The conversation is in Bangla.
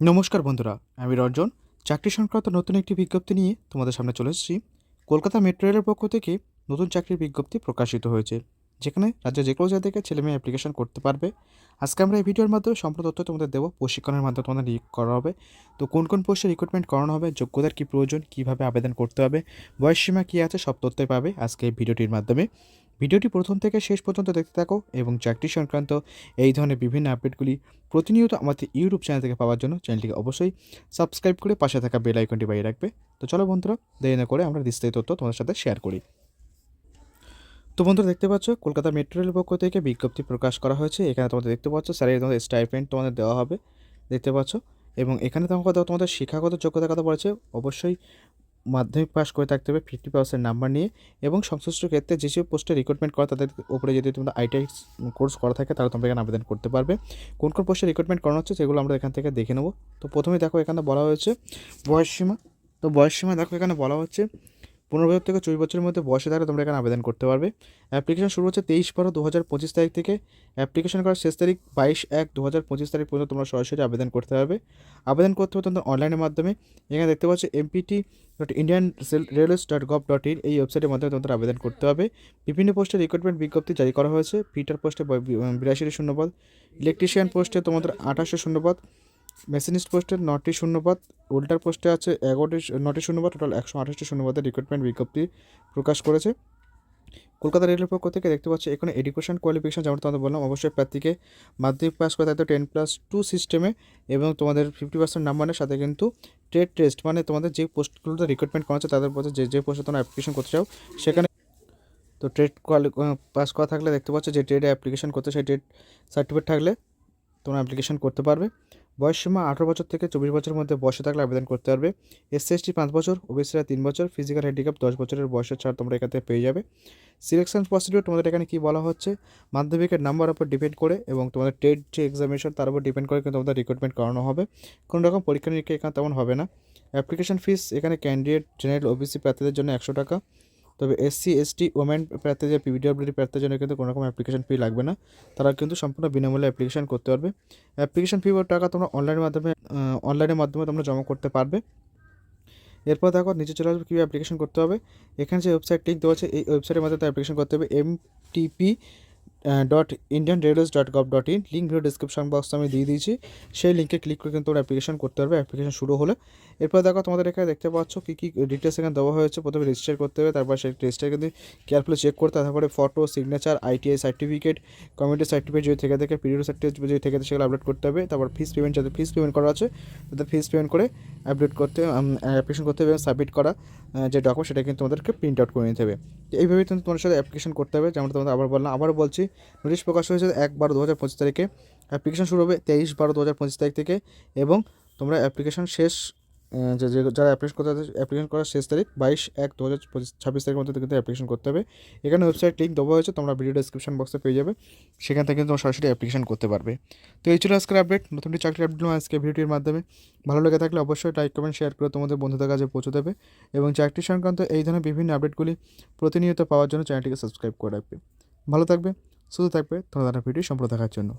নমস্কার বন্ধুরা, আমি রঞ্জন চাকরি সংক্রান্ত নতুন একটি বিজ্ঞপ্তি নিয়ে তোমাদের সামনে চলে এসেছি। কলকাতা মেট্রো রেলের পক্ষ থেকে নতুন চাকরির বিজ্ঞপ্তি প্রকাশিত হয়েছে। যেখানে রাজ্যের যে কোনো জায়গা থেকে ছেলে মেয়ে অ্যাপ্লিকেশন করতে পারবে। আজকে আমরা এই ভিডিওর মাধ্যমে সম্পূর্ণ তথ্য তোমাদের দেবো। প্রশিক্ষণের মাধ্যমে তোমাদের নিয়োগ করা হবে। তো কোন কোন পোস্টে রিক্রুটমেন্ট করানো হবে, যোগ্যতার কী প্রয়োজন, কীভাবে আবেদন করতে হবে, বয়স সীমা কী আছে, সব তথ্যই পাবে আজকে এই ভিডিওটির মাধ্যমে। ভিডিওটি প্রথম থেকে শেষ পর্যন্ত দেখতে থাকো এবং চাকরি সংক্রান্ত এই ধরনের বিভিন্ন আপডেটগুলি প্রতিনিয়ত আমাদের ইউটিউব চ্যানেল থেকে পাওয়ার জন্য চ্যানেলটিকে অবশ্যই সাবস্ক্রাইব করে পাশে থাকা বেল আইকনটি বাজিয়ে রাখবে। তো চলো বন্ধুরা, দেরি না করে আমরা বিস্তারিত তথ্য তোমাদের সাথে শেয়ার করি। তো বন্ধুরা দেখতে পাচ্ছ, কলকাতা মেট্রো রেলের পক্ষ থেকে বিজ্ঞপ্তি প্রকাশ করা হয়েছে। এখানে তোমাদের দেখতে পাচ্ছ স্যালারি তোমাদের স্টাইপেন্ড তোমাদের দেওয়া হবে। দেখতে পাচ্ছ, এবং এখানে তোমাদের তোমাদের শিক্ষাগত যোগ্যতার কথা বলেছে। অবশ্যই মাধ্যমিক পাস করে থাকতে হবে ফিফটি পার্সেন্ট নাম্বার নিয়ে। এবং সংশ্লিষ্ট ক্ষেত্রে যেসব পোস্টে রিক্রুটমেন্ট করা, তাদের উপরে যদি তোমরা আইটিআই কোর্স করা থাকে, তাহলে তোমরা এখানে আবেদন করতে পারবে। কোন কোন পোস্টে রিক্রুটমেন্ট করানো হচ্ছে, সেগুলো আমরা এখান থেকে দেখে নেব। তো প্রথমে দেখো, এখানে বলা হয়েছে বয়সসীমা। তো বয়সসীমা দেখো, এখানে বলা হচ্ছে পনেরো বছর থেকে চব্বিশ বছরের মধ্যে বয়সে থাকলে তোমরা এখানে আবেদন করতে পারবে। অ্যাপ্লিকেশন শুরু হচ্ছে তেইশ বারো দু হাজার পঁচিশ তারিখ থেকে। অ্যাপ্লিকেশন করার শেষ তারিখ বাইশ এক দু হাজার পঁচিশ তারিখ পর্যন্ত তোমরা সরাসরি আবেদন করতে পারবে। আবেদন করতে হবে তোমাদের অনলাইনের মাধ্যমে। এখানে দেখতে পাচ্ছ MPT dot Indian railways dot gov dot in এই ওয়েবসাইটের মাধ্যমে তোমাদের আবেদন করতে হবে। বিভিন্ন পোস্টে রিক্রুটমেন্ট বিজ্ঞপ্তি জারি করা হয়েছে। ফিটার পোস্টে বিরাশিটি শূন্যপদ ইলেকট্রিশিয়ান পোস্টে তোমাদের আঠাশশো শূন্যপদ মেশিনিস্ট পোস্টে নটি শূন্যপদ, উল্টার পোস্টে আছে এগারোটি নটি শূন্যপদ, টোটাল একশো আঠাশটি শূন্যপদের রিক্রুটমেন্ট বিজ্ঞপ্তি প্রকাশ করেছে। কলকাতা রেলের পক্ষ থেকে দেখতে পাচ্ছি, এখানে এডুকেশন কোয়ালিফিকেশন যেমন তোমাদের বললাম, অবশ্যই প্রার্থীকে মাধ্যমিক পাস করে থাকতে টেন প্লাস টু সিস্টেমে এবং তোমাদের ফিফটি পার্সেন্ট নাম্বারের সাথে কিন্তু ট্রেড টেস্ট মানে তোমাদের যে পোস্টগুলোতে রিক্রুটমেন্ট করা হচ্ছে তাদের পথে যে যে পোস্টে তোমরা অ্যাপ্লিকেশন করতে চাও, সেখানে তো ট্রেড কোয়ালি পাস করা থাকলে দেখতে পাচ্ছ যে ট্রেডে অ্যাপ্লিকেশন করতে সেই ট্রেড সার্টিফিকেট থাকলে তোমরা অ্যাপ্লিকেশন করতে পারবে। বয়স সীমা আঠারো বছর থেকে চব্বিশ বছরের মধ্যে বয়সে থাকলে আবেদন করতে পারবে। এসসি এসটি পাঁচ বছর ওবিসিরা তিন বছর ফিজিক্যাল হ্যান্ডিক্যাপ দশ বছরের বয়সের ছাড় তোমরা এখান থেকে পেয়ে যাবে। সিলেকশন প্রসিডিউর তোমাদের এখানে কী বলা হচ্ছে? মাধ্যমিকের নাম্বার উপর ডিপেন্ড করে এবং তোমাদের টেট যে এক্সামিনেশন তার উপর ডিপেন্ড করে কিন্তু তোমাদের রিক্রুটমেন্ট করানো হবে। কোনো রকম পরীক্ষা নিরীক্ষা এখানে তেমন হবে না। অ্যাপ্লিকেশন ফিস এখানে ক্যান্ডিডেট জেনারেল ওবিসি প্রার্থীদের জন্য একশো টাকা। তবে এসসি এসটি ওমেন প্রার্থীদের পিবিডব্লিউডি প্রার্থীর জন্য কিন্তু কোনো রকম অ্যাপ্লিকেশন ফি লাগবে না। তারা কিন্তু সম্পূর্ণ বিনামূল্যে অ্যাপ্লিকেশন করতে পারবে। অ্যাপ্লিকেশন ফি টাকা তোমরা অনলাইনের মাধ্যমে অনলাইনের মাধ্যমে তোমরা জমা করতে পারবে। এরপর দেখো, নিচে চলে আসবে কীভাবে অ্যাপ্লিকেশন করতে হবে। এখানে যে ওয়েবসাইট লিঙ্ক দেওয়া আছে, এই ওয়েবসাইটের মাধ্যমে অ্যাপ্লিকেশন করতে হবে। M MTP dot Indian railways dot gov dot in link video description বক্সে আমি দিয়ে দিয়েছি। সেই লিঙ্কে ক্লিক করে কিন্তু তোমরা অ্যাপ্লিকেশন করতে পারবে অ্যাপ্লিকেশন শুরু হলে। এরপর দেখো তোমাদের এখানে দেখতে পাচ্ছ কী কী ডিটেলস এখানে দেওয়া হয়েছে। প্রথমে রেজিস্টার করতে হবে, তারপর সেই রেজিস্টার কিন্তু কেয়ারফুলি চেক করতে তারপরে photo signature ITI certificate community certificate যদি থেকে থাকে পিরিয়ড সার্টিফিকেট যদি থেকে থাকে, সেগুলো আপলোড করতে হবে। তারপর ফিস পেমেন্ট যাতে ফিস পেমেন্ট করা আছে তাদের ফিস পেমেন্ট করে আপলোড করতে অ্যাপ্লিকেশন করতে হবে সাবমিট করা যে ডকুমেন্ট সেটা কিন্তু তোমাদেরকে প্রিন্ট আউট করে নিতে হবে। এইভাবেই কিন্তু তোমার সাথে অ্যাপ্লিকেশন করতে হবে যেমন তোমাদের আবার বললাম। আবারও বলছি নোটিশ প্রকাশ হয়েছে এক বারো দু হাজার পঁচিশ তারিখে। অ্যাপ্লিকেশন শুরু হবে তেইশ বারো দু হাজার পঁচিশ তারিখ থেকে এবং তোমরা অ্যাপ্লিকেশন শেষ যে যারা অ্যাপ্লিকেশন করতে অ্যাপ্লিকেশন করার শেষ তারিখ বাইশ এক দু হাজার পঁচিশ, ছাব্বিশ তারিখের মধ্যে কিন্তু অ্যাপ্লিকেশন করতে হবে। এখানে ওয়েবসাইট লিঙ্ক দেওয়া হয়েছে, তোমরা ভিডিও ডিসক্রিপশন বক্সে পেয়ে যাবে। সেখান থেকে তোমরা সরাসরি অ্যাপ্লিকেশন করতে পারবে। তো এই ছিল আজকের আপডেট নতুনটি চাকরি আপডেট আজকে ভিডিওটির মাধ্যমে। ভালো লেগে থাকলে অবশ্যই লাইক কমেন্ট শেয়ার করে তোমাদের বন্ধুদের কাছে পৌঁছে দেবে এবং চাকরি সংক্রান্ত এই ধরনের বিভিন্ন আপডেটগুলি প্রতিনিয়ত পাওয়ার জন্য চ্যানেলটিকে সাবস্ক্রাইব করে রাখবে। ভালো থাকবে। শুধু থাকবে তোমাদের ভিডিও সম্পূর্ণ দেখার জন্য।